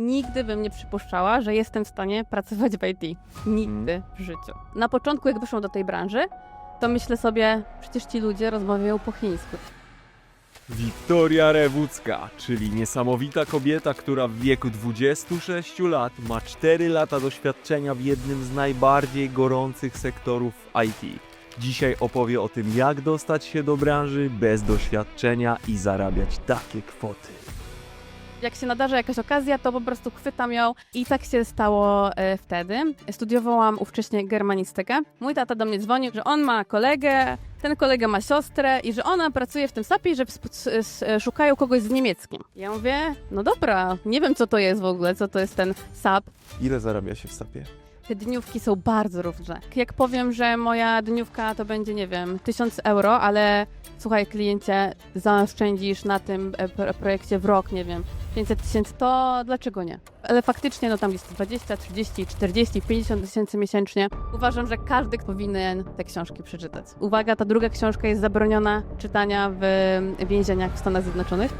Nigdy bym nie przypuszczała, że jestem w stanie pracować w IT. Nigdy w życiu. Na początku, jak wyszłam do tej branży, to myślę sobie, przecież ci ludzie rozmawiają po chińsku. Wiktoria Rewucka, czyli niesamowita kobieta, która w wieku 26 lat ma 4 lata doświadczenia w jednym z najbardziej gorących sektorów IT. Dzisiaj opowie o tym, jak dostać się do branży bez doświadczenia i zarabiać takie kwoty. Jak się nadarza jakaś okazja, to po prostu chwytam ją i tak się stało e, wtedy. Studiowałam ówcześnie germanistykę. Mój tata do mnie dzwonił, że on ma kolegę, ten kolega ma siostrę i że ona pracuje w tym SAP-ie, że szukają kogoś z niemieckim. Ja mówię, no dobra, nie wiem co to jest w ogóle, co to jest ten SAP. Ile zarabia się w sapie? Te dniówki są bardzo różne. Jak powiem, że moja dniówka to będzie, nie wiem, 1000 euro, ale słuchaj, kliencie, zaoszczędzisz na tym e, pro- projekcie w rok, nie wiem, 500 tysięcy, to dlaczego nie? Ale faktycznie, no tam jest 20, 30, 40, 50 tysięcy miesięcznie. Uważam, że każdy powinien te książki przeczytać. Uwaga, ta druga książka jest zabroniona czytania w więzieniach w Stanach Zjednoczonych.